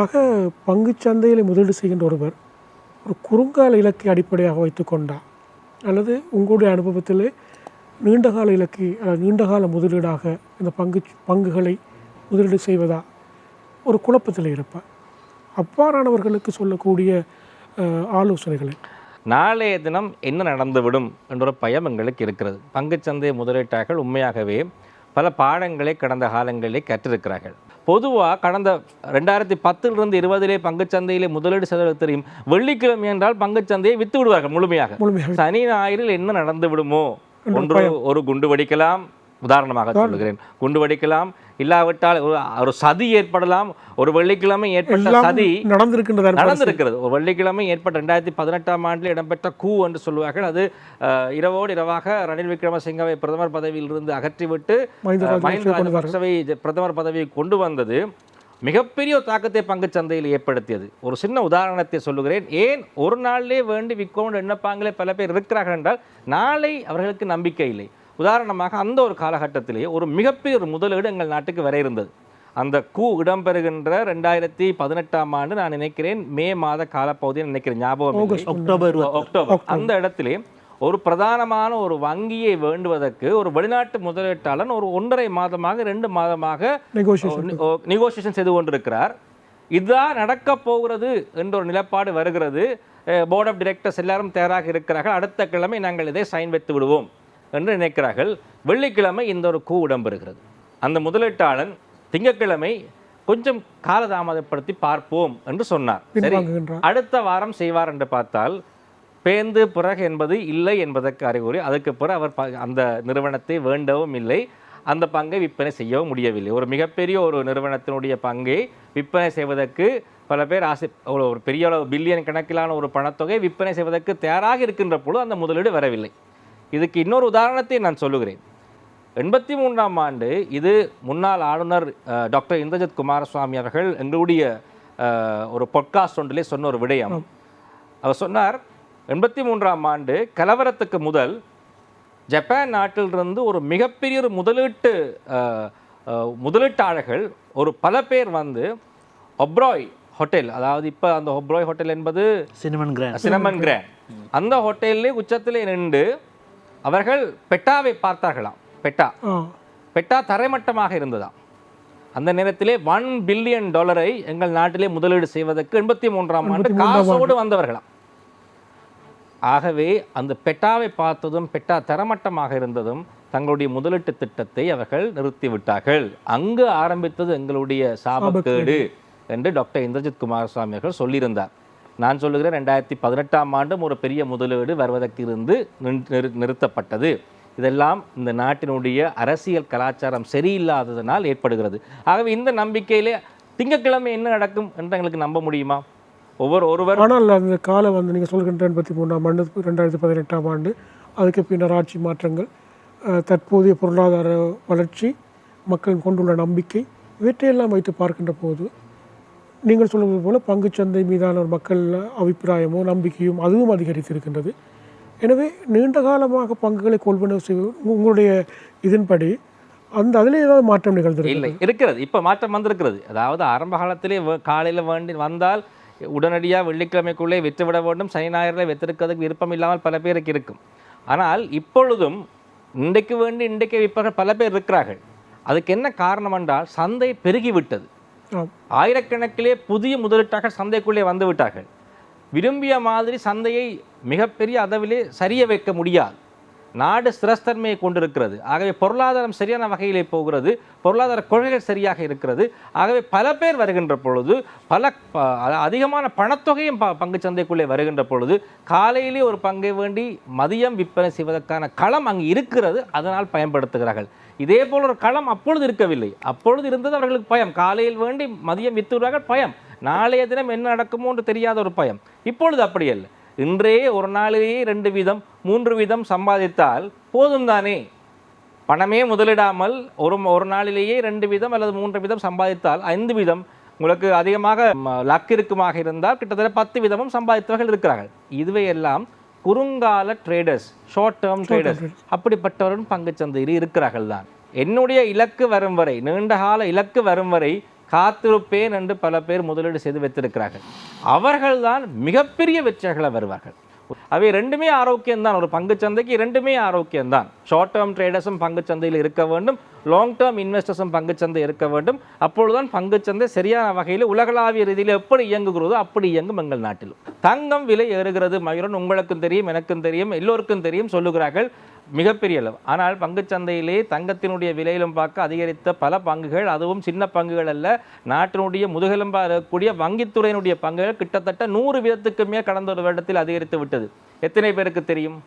ஆக பங்குச் சந்தையில் முதலீடு செய்கின்ற ஒருவர் ஒரு குறுங்கால இலக்கை அடிப்படையாக வைத்துக்கொண்டா அல்லது உங்களுடைய அனுபவத்தில் நீண்டகால இலக்கு அல்லது நீண்டகால முதலீடாக இந்த பங்கு பங்குகளை முதலீடு செய்வதா ஒரு குழப்பத்தில் இருப்பார். அவ்வாறானவர்களுக்கு சொல்லக்கூடிய ஆலோசனைகளை. நாளைய தினம் என்ன நடந்துவிடும் என்ற பயம் எங்களுக்கு இருக்கிறது. பங்குச்சந்தை முதலீட்டாளர்கள் உண்மையாகவே பல பாடங்களை கடந்த காலங்களிலே கற்றிருக்கிறார்கள். பொதுவாக கடந்த ரெண்டாயிரத்தி பத்திலிருந்து இருபதிலே பங்குச்சந்தையிலே முதலீடு செய்வது தெரியும் வெள்ளிக்கிழமை என்றால் பங்குச்சந்தையை வித்து விடுவார்கள் முழுமையாக. முழுமையாக. சனி ஞாயிறில் என்ன நடந்து விடுமோ ஒன்று ஒரு குண்டு வெடிக்கலாம். உதாரணமாக சொல்லுகிறேன். குண்டு வெடிக்கலாம் இல்லாவிட்டால் ஒரு சதி ஏற்படலாம். ஒரு வெள்ளிக்கிழமை ஏற்பட்ட சதி நடந்திருக்கின்றதா நடந்திருக்கிறது. ஒரு வெள்ளிக்கிழமை ஏற்பட்ட ரெண்டாயிரத்தி பதினெட்டாம் ஆண்டில் இடம்பெற்ற கூ என்று சொல்லுவார்கள். அது இரவோடு இரவாக ரணில் விக்ரமசிங்கவை பிரதமர் பதவியிலிருந்து அகற்றிவிட்டு மஹிந்த ராஜபக்சவை பிரதமர் பதவியை கொண்டு வந்தது மிகப்பெரிய தாக்கத்தை பங்குச் சந்தையில் ஏற்படுத்தியது. ஒரு சின்ன உதாரணத்தை சொல்லுகிறேன். ஏன் ஒரு நாளிலே வேண்டி விற்கும் எண்ணப்பாங்களே பல பேர் இருக்கிறார்கள் என்றால் நாளை அவர்களுக்கு நம்பிக்கை இல்லை. உதாரணமாக அந்த ஒரு காலகட்டத்திலே ஒரு மிகப்பெரிய ஒரு முதலீடு எங்கள் நாட்டுக்கு வர இருந்தது. அந்த கூ இடம்பெறுகின்ற ரெண்டாயிரத்தி பதினெட்டாம் ஆண்டு நான் நினைக்கிறேன் மே மாத காலப்பகுதியில் நினைக்கிறேன் ஞாபகம். October October. அந்த இடத்திலே ஒரு பிரதானமான ஒரு வங்கியை வேண்டுவதற்கு ஒரு வெளிநாட்டு முதலீட்டாளன் ஒரு ஒன்றரை மாதமாக ரெண்டு மாதமாக நெகோசியேஷன் நெகோசியேஷன் செய்து. கொண்டிருக்கிறார். இதுதான் நடக்க போகிறது என்ற ஒரு நிலப்பாடு வருகிறது. போர்ட் ஆஃப் டைரக்டர்ஸ் எல்லாரும் தயாராக இருக்கிறார்கள். அடுத்த கிழமை நாங்கள் இதை சைன் வைத்து விடுவோம். என்று நினைக்கிறார்கள். வெள்ளிக்கிழமை இந்த ஒரு கூ இடம்பெறுகிறது. அந்த முதலீட்டாளன் திங்கட்கிழமை கொஞ்சம் காலதாமதப்படுத்தி பார்ப்போம் என்று சொன்னார். சரி அடுத்த வாரம் செய்வார் என்று பார்த்தால் பேந்து பிறகு என்பது இல்லை என்பதற்கு அறிகுறி அதுக்கு பிறகு அவர் அந்த நிறுவனத்தை வேண்டவும் இல்லை. அந்த பங்கை விற்பனை செய்யவும் முடியவில்லை. ஒரு மிகப்பெரிய ஒரு நிறுவனத்தினுடைய பங்கை விற்பனை செய்வதற்கு பல பேர் ஆசை ஒரு ஒரு பெரிய அளவு பில்லியன் கணக்கிலான ஒரு பணத்தொகை விற்பனை செய்வதற்கு தயாராக இருக்கின்ற பொழுது அந்த முதலீடு வரவில்லை. இதுக்கு இன்னொரு உதாரணத்தை நான் சொல்லுகிறேன். எண்பத்தி மூன்றாம் ஆண்டு இது முன்னாள் ஆளுநர் டாக்டர் இந்திரஜித் குமாரசுவாமி அவர்கள் எங்களுடைய ஒரு பொட்காஸ்ட் ஒன்றிலே சொன்ன ஒரு விடயம். அவர் சொன்னார் எண்பத்தி மூன்றாம் ஆண்டு கலவரத்துக்கு முதல் ஜப்பான் நாட்டிலிருந்து ஒரு மிகப்பெரிய ஒரு முதலீட்டு முதலீட்டாளர்கள் ஒரு பல பேர் வந்து ஒப்ராய் ஹோட்டல் அதாவது இப்போ அந்த ஒப்ராய் ஹோட்டல் என்பது சினிமன் கிராண்ட் சினமன் கிராண்ட் அந்த ஹோட்டலிலே உச்சத்திலே நின்று அவர்கள் பெட்டாவை பார்த்தார்களாம். பெட்டா. பெட்டா தரைமட்டமாக இருந்ததாம். அந்த நேரத்திலே ஒன் பில்லியன் டாலரை எங்கள் நாட்டிலே முதலீடு செய்வதற்கு எண்பத்தி மூன்றாம் ஆண்டு காசோடு வந்தவர்களாம். ஆகவே அந்த பெட்டாவை பார்த்ததும் பெட்டா தரமட்டமாக இருந்ததும் தங்களுடைய முதலீட்டு திட்டத்தை அவர்கள் நிறுத்திவிட்டார்கள். அங்கு ஆரம்பித்தது எங்களுடைய சாபக்கேடு என்று டாக்டர் இந்திரஜித் குமாரசுவாமி அவர்கள் சொல்லியிருந்தார். நான் சொல்லுகிறேன் ரெண்டாயிரத்தி பதினெட்டாம் ஆண்டும் ஒரு பெரிய முதலீடு வருவதற்கு இருந்து நிறு- நிறுத்தப்பட்டது. இதெல்லாம் இந்த நாட்டினுடைய அரசியல் கலாச்சாரம் சரியில்லாததனால் ஏற்படுகிறது. ஆகவே இந்த நம்பிக்கையிலே திங்கட்கிழமை என்ன நடக்கும் என்று எங்களுக்கு நம்ப முடியுமா? ஒவ்வொரு ஒருவர் ஆனால் அந்த காலம் வந்து நீங்கள் சொல்கின்ற எண்பத்தி மூணாம் ஆண்டு ரெண்டாயிரத்தி பதினெட்டாம் ஆண்டு அதுக்கு பின்னர் ஆட்சி மாற்றங்கள் தற்போதைய பொருளாதார வளர்ச்சி மக்கள் கொண்டுள்ள நம்பிக்கை இவற்றையெல்லாம் வைத்து பார்க்கின்ற போது நீங்கள் சொல்வது போல பங்குச்சந்தை மீதான ஒரு மக்கள் அபிப்பிராயமோ நம்பிக்கையும் அதுவும் அதிகரித்திருக்கின்றது. எனவே நீண்ட காலமாக பங்குகளை கொள்வனவு செய்வது உங்களுடைய இதன்படி அந்த அதில் ஏதாவது மாற்றம் நிகழ்ந்தது இல்லை இருக்கிறது. இப்போ மாற்றம் வந்திருக்கிறது. அதாவது ஆரம்ப காலத்திலே காலையில் வேண்டி வந்தால் உடனடியாக வெள்ளிக்கிழமைக்குள்ளே விற்றுவிட வேண்டும். சனி ஞாயிறில் வித்திருக்கிறதுக்கு விருப்பம் இல்லாமல் பல பேருக்கு இருக்கும். ஆனால் இப்பொழுதும் இன்றைக்கு வேண்டி இன்றைக்கு விற்பவர்கள் பல பேர் இருக்கிறார்கள். அதுக்கு என்ன காரணம் என்றால் சந்தை பெருகிவிட்டது. ஆயிரக்கணக்கிலே புதிய முதலீட்டாக சந்தைக்குள்ளே வந்துவிட்டார்கள். விரும்பிய மாதிரி சந்தையை மிகப்பெரிய அளவிலே சரிய வைக்க முடியாது. நாடு ஸ்திரஸ்தன்மையை கொண்டிருக்கிறது. ஆகவே பொருளாதாரம் சரியான வகையிலே போகிறது. பொருளாதார கொள்கைகள் சரியாக இருக்கிறது. ஆகவே பல பேர் வருகின்ற பொழுது பல ப- அதிகமான பணத்தொகையும் ப பங்குச் சந்தைக்குள்ளே வருகின்ற பொழுது காலையிலே ஒரு பங்கை வேண்டி மதியம் விற்பனை செய்வதற்கான களம் அங்கு இருக்கிறது. அதனால் பயன்படுத்துகிறார்கள். இதே போல் ஒரு களம் அப்பொழுது இருக்கவில்லை. அப்பொழுது இருந்தது அவர்களுக்கு பயம். காலையில் வேண்டி மதியம் வித்துகிறார்கள் பயம். நாளைய தினம் என்ன நடக்குமோ என்று தெரியாத ஒரு பயம். இப்பொழுது அப்படி இல்லை இன்றே ஒரு நாளிலேயே ரெண்டு வீதம் மூன்று வீதம் சம்பாதித்தால் போதும் தானே? பணமே முதலிடாமல் ஒரு ஒரு நாளிலேயே ரெண்டு வீதம் அல்லது மூன்று வீதம் சம்பாதித்தால் ஐந்து வீதம் உங்களுக்கு அதிகமாக லக் இருக்குமாக இருந்தால் கிட்டத்தட்ட பத்து வீதமும் சம்பாதித்தவர்கள் இருக்கிறார்கள். இதுவே எல்லாம் குறுங்கால ட்ரேடர்ஸ் ஷார்ட் டேர்ம் ட்ரேடர்ஸ் அப்படிப்பட்டவரும் பங்குச் சந்தையில் இருக்கிறார்கள் தான் என்னுடைய இலக்கு வரும் வரை நீண்ட கால இலக்கு வரும் வரை காத்திருப்பேன் என்று பல பேர் முதலீடு செய்து வைத்திருக்கிறார்கள். அவர்கள்தான் மிகப்பெரிய வெற்றிகளை வருவார்கள். அவை ரெண்டுமே ஆரோக்கியம்தான். ஒரு பங்குச்சந்தைக்கு ரெண்டுமே ஆரோக்கியம்தான். ஷார்ட் டேர்ம் ட்ரேடர்ஸும் பங்குச்சந்தையில் இருக்க வேண்டும். லாங் டேர்ம் இன்வெஸ்டர்ஸும் பங்கு சந்தை இருக்க வேண்டும். அப்பொழுதுதான் பங்குச்சந்தை சரியான வகையில் உலகளாவிய ரீதியில் எப்படி இயங்குகிறதோ அப்படி இயங்கும் எங்கள் நாட்டில் தங்கம் விலை ஏறுகிறது. மயூரன் உங்களுக்கும் தெரியும் எனக்கும் தெரியும் எல்லோருக்கும் தெரியும் சொல்லுகிறார்கள். மிகப்பெரிய அளவு. ஆனால் பங்குச்சந்தையிலே தங்கத்தினுடைய விலையிலும் பார்க்க அதிகரித்த பல பங்குகள் அதுவும் சின்ன பங்குகள் அல்ல நாட்டினுடைய முதுகெலும்பாக இருக்கக்கூடிய வங்கித்துறையினுடைய பங்குகள் கிட்டத்தட்ட நூறு வீதத்துக்கு மேல் கடந்த ஒரு வருடத்தில் அதிகரித்து விட்டது. எத்தனை பேருக்கு தெரியும்?